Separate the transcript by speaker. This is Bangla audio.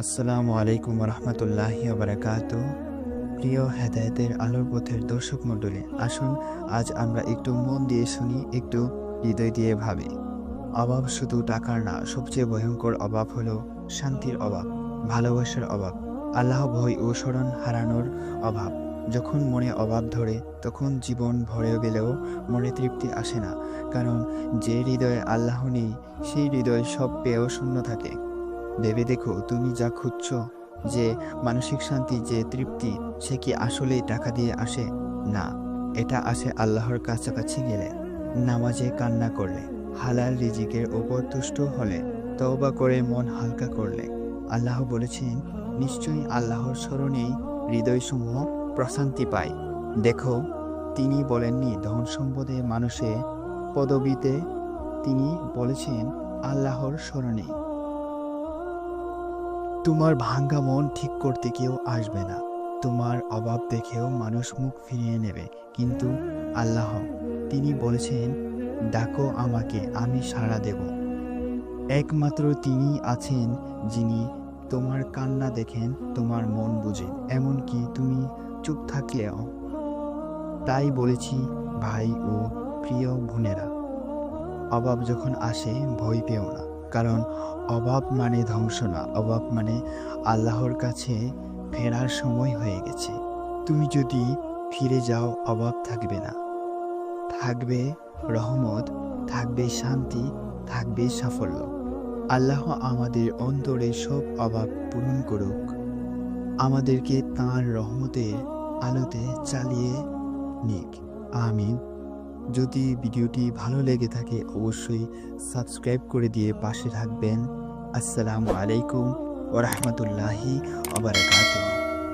Speaker 1: আসসালামু আলাইকুম রহমতুল্লাহি বারাকাত প্রিয় হেদায়তের আলোর পথের দর্শক মণ্ডলী, আসুন আজ আমরা একটু মন দিয়ে শুনি, একটু হৃদয় দিয়ে ভাবি। অভাব শুধু টাকার না, সবচেয়ে ভয়ঙ্কর অভাব হলো শান্তির অভাব, ভালোবাসার অভাব, আল্লাহ ভয় ও স্মরণ হারানোর অভাব। যখন মনে অভাব ধরে, তখন জীবন ভরে গেলেও মনে তৃপ্তি আসে না, কারণ যে হৃদয়ে আল্লাহ নেই, সেই হৃদয় সব পেয়েও শূন্য থাকে। ভেবে দেখো, তুমি যা খুঁজছ যে মানসিক শান্তি, যে তৃপ্তি, সে কি আসলেই টাকা দিয়ে আসে? না, এটা আসে আল্লাহর কাছাকাছি গেলে। নামাজে কান্না করলে, হালাল রিজিকের ওপর তুষ্ট হলে, তওবা করে মন হালকা করলে। আল্লাহ বলেছেন, নিশ্চয়ই আল্লাহর স্মরণেই হৃদয়সমূহ প্রশান্তি পায়। দেখো, তিনি বলেননি ধন সম্পদে মানুষে পদবিতে। তিনি বলেছেন, আল্লাহর স্মরণে। তোমার ভাঙ্গা মন ঠিক করতে কেউ আসবে না। তোমার অভাব দেখেও মানুষ মুখ ফিরিয়ে নেবে। কিন্তু আল্লাহ, তিনি বলেছেন, ডাকো আমাকে, আমি সাড়া দেব। একমাত্র তিনি আছেন যিনি তোমার কান্না দেখেন, তোমার মন বুঝেন এমনকি তুমি চুপ থাকলেও। তাই বলেছি, ভাই ও প্রিয় বোনেরা, অভাব যখন আসে, ভয় পেও না। কারণ অভাব মানে ধ্বংস না, অভাব মানে আল্লাহর কাছে ফেরার সময় হয়ে গেছে। তুমি যদি ফিরে যাও, অভাব থাকবে না। থাকবে রহমত, থাকবে শান্তি, থাকবে সাফল্য। আল্লাহ আমাদের অন্তরে সব অভাব পূরণ করুক। আমাদেরকে তাঁর রহমতের আলোতে চালিয়ে নিক। আমিন। যদি ভিডিওটি ভালো লেগে থাকে, অবশ্যই সাবস্ক্রাইব করে দিয়ে পাশে থাকবেন। আসসালামু আলাইকুম ওরহমতুল্লাহি ওবরাকাতুহ